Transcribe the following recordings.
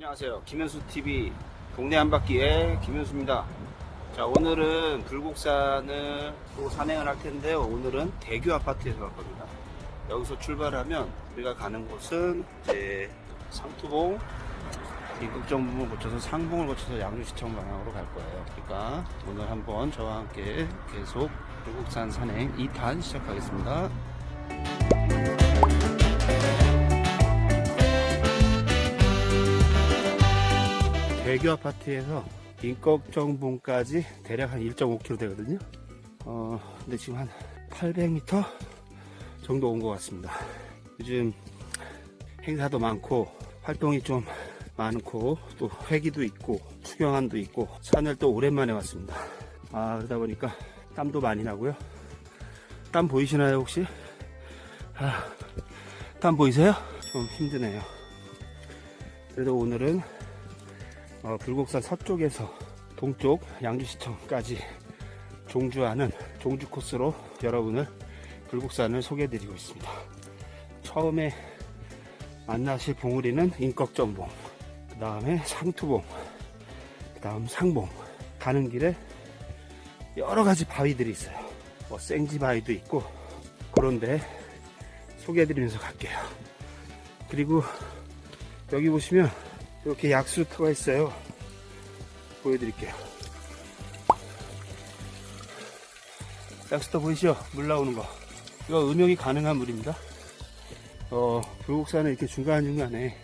안녕하세요. 김현수 TV 동네 한 바퀴의 김현수입니다. 자, 오늘은 불곡산을 또 산행을 할 텐데요. 오늘은 대교 아파트에서 갈 겁니다. 여기서 출발하면 우리가 가는 곳은 이제 상투봉, 인국정봉을 거쳐서 상봉을 거쳐서 양주시청 방향으로 갈 거예요. 그러니까 오늘 한번 저와 함께 계속 불곡산 산행 2탄 시작하겠습니다. 대교 아파트에서 인걱정봉까지 대략 한 1.5km 되거든요. 어, 근데 지금 한 800m 정도 온 것 같습니다. 요즘 행사도 많고 활동이 좀 많고 또 회기도 있고 추경안도 있고 산을 또 오랜만에 왔습니다. 아 그러다 보니까 땀도 많이 나고요. 땀 보이시나요 혹시? 아, 땀 보이세요? 좀 힘드네요. 그래도 오늘은 어, 불곡산 서쪽에서 동쪽 양주시청까지 종주하는 종주 코스로 여러분을 불곡산을 소개해드리고 있습니다. 처음에 만나실 봉우리는 인꺽정봉, 그 다음에 상투봉, 그 다음 상봉. 가는 길에 여러 가지 바위들이 있어요. 뭐 생지 바위도 있고 그런데 소개해드리면서 갈게요. 그리고 여기 보시면 이렇게 약수터가 있어요. 보여드릴게요. 약수터 보이시죠? 물 나오는 거. 이거 음용이 가능한 물입니다. 어, 불곡산은 이렇게 중간중간에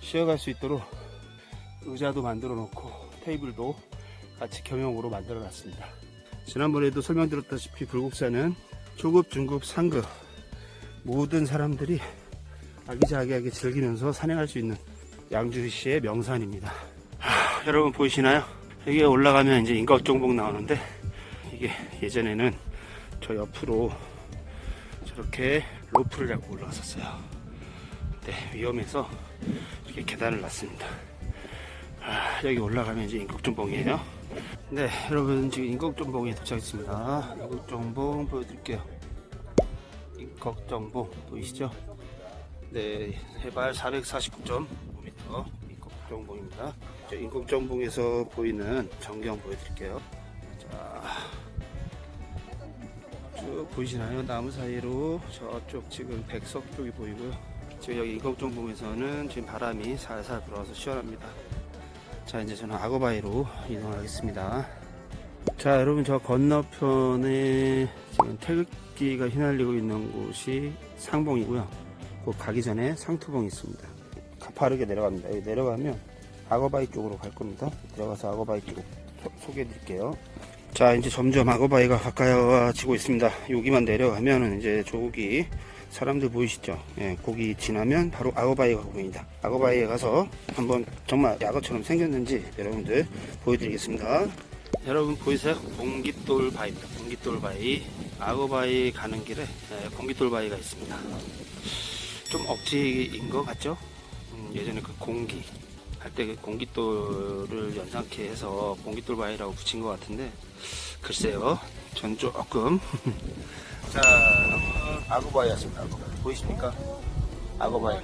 쉬어갈 수 있도록 의자도 만들어 놓고 테이블도 같이 겸용으로 만들어 놨습니다. 지난번에도 설명드렸다시피 불곡산은 초급, 중급, 상급 모든 사람들이 아기자기하게 즐기면서 산행할 수 있는 양주시의 명산입니다. 하, 여러분 보이시나요? 여기에 올라가면 이제 인각정복 나오는데 이게 예전에는 저 옆으로 저렇게 로프를 잡고 올라왔었어요. 네, 위험해서 이렇게 계단을 놨습니다. 아, 여기 올라가면 이제 인국정봉이에요. 네, 여러분 지금 인국정봉에 도착했습니다. 인국정봉 보여드릴게요. 인국정봉 보이시죠? 네, 해발 449.5m 인국정봉입니다. 저 인국정봉에서 보이는 전경 보여드릴게요. 자, 쭉 보이시나요? 나무 사이로 저쪽 지금 백석 쪽이 보이고요. 지금 여기 인국정봉에서는 지금 바람이 살살 불어서 시원합니다. 자, 이제 저는 악어바위로 이동하겠습니다. 자, 여러분 저 건너편에 지금 태극기가 휘날리고 있는 곳이 상봉이고요. 그 가기 전에 상투봉이 있습니다. 가파르게 내려갑니다. 여기 내려가면 악어바위 쪽으로 갈 겁니다. 내려가서 악어바위 쪽 소- 소개해 드릴게요. 자, 이제 점점 악어바위가 가까워지고 있습니다. 여기만 내려가면은 이제 저기 사람들 보이시죠? 예, 거기 지나면 바로 악어바위가 보입니다. 악어바위에 가서 한번 정말 약어처럼 생겼는지 여러분들 보여드리겠습니다. 여러분 보이세요? 공깃돌 바위입니다. 공깃돌 바위. 악어바위 가는 길에 예, 공깃돌 바위가 있습니다. 좀 억지인 것 같죠? 음, 예전에 그 공기 할때그 공깃돌을 연상케 해서 공깃돌 바위라고 붙인 것 같은데 글쎄요 전 조금 자 여러분 악어바위였습니다 악어바위. 보이십니까? 악어바위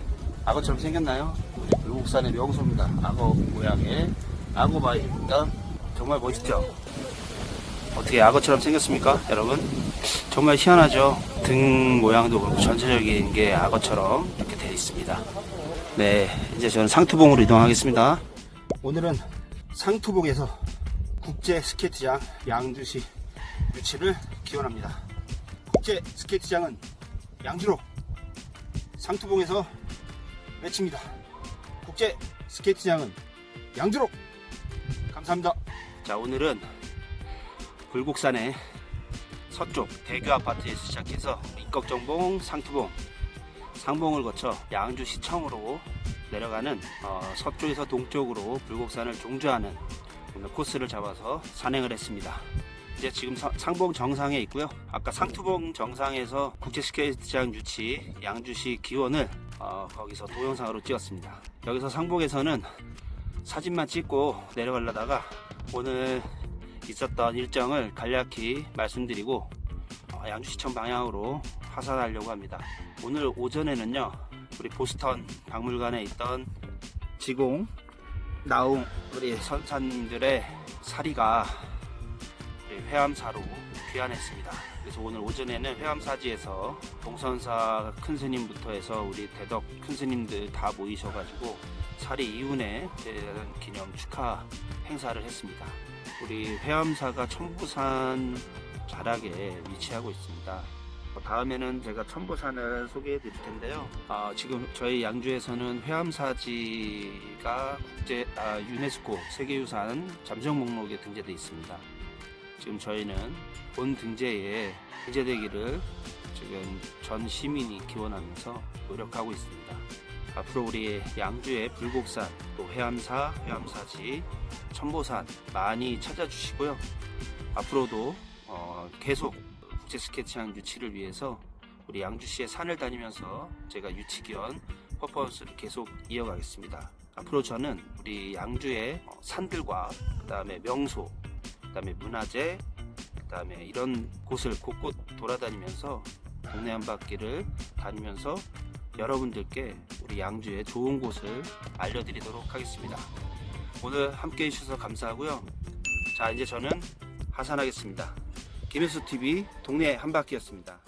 악어처럼 생겼나요? 불국산의 명소입니다 악어 모양의 악어바위입니다 정말 멋있죠? 어떻게 악어처럼 생겼습니까 여러분? 정말 희한하죠 등 모양도 그렇고 전체적인 게 악어처럼 이렇게 되어 있습니다 네, 이제 저는 상투봉으로 이동하겠습니다. 오늘은 상투봉에서 국제 스케이트장 양주시 유치를 기원합니다. 국제 스케이트장은 양주로 상투봉에서 외칩니다. 국제 스케이트장은 양주로 감사합니다. 자, 오늘은 불곡산의 서쪽 대교 아파트에서 시작해서 인꺽정봉, 상투봉, 상봉을 거쳐 양주시청으로 내려가는 어, 서쪽에서 동쪽으로 불곡산을 종주하는 오늘 코스를 잡아서 산행을 했습니다. 이제 지금 사- 상봉 정상에 있고요. 아까 상투봉 정상에서 국제 스케이트장 유치 양주시 기원을 어, 거기서 동영상으로 찍었습니다. 여기서 상봉에서는 사진만 찍고 내려가려다가 오늘 있었던 일정을 간략히 말씀드리고 어, 양주시청 방향으로 하산하려고 합니다. 오늘 오전에는요, 우리 보스턴 박물관에 있던 지공 나웅 우리 선사님들의 사리가 우리 회암사로 귀환했습니다. 그래서 오늘 오전에는 회암사지에서 동선사 큰 스님부터 해서 우리 대덕 큰 스님들 다 모이셔가지고 사리 이훈의 대단 기념 축하 행사를 했습니다. 우리 회암사가 천부산 자락에 위치하고 있습니다. 어, 다음에는 제가 천부산을 소개해 드릴 텐데요. 아, 지금 저희 양주에서는 회암사지가 국제 아, 유네스코 세계유산 잠정 목록에 등재되어 있습니다. 지금 저희는 본 등재에 등재되기를 지금 전 시민이 기원하면서 노력하고 있습니다. 앞으로 우리 양주의 불곡산, 또 회암사, 회암사지, 천보산 많이 찾아주시고요. 앞으로도 어, 계속 국제 스케치항 유치를 위해서 우리 양주시의 산을 다니면서 제가 유치기원 퍼포먼스를 계속 이어가겠습니다. 앞으로 저는 우리 양주의 어, 산들과 그 다음에 명소, 그 다음에 문화재, 그 다음에 이런 곳을 곳곳 돌아다니면서 동네 한 바퀴를 다니면서 여러분들께 우리 양주의 좋은 곳을 알려드리도록 하겠습니다. 오늘 함께 해주셔서 감사하고요. 자, 이제 저는 하산하겠습니다. 김혜수 TV 동네 한 바퀴였습니다.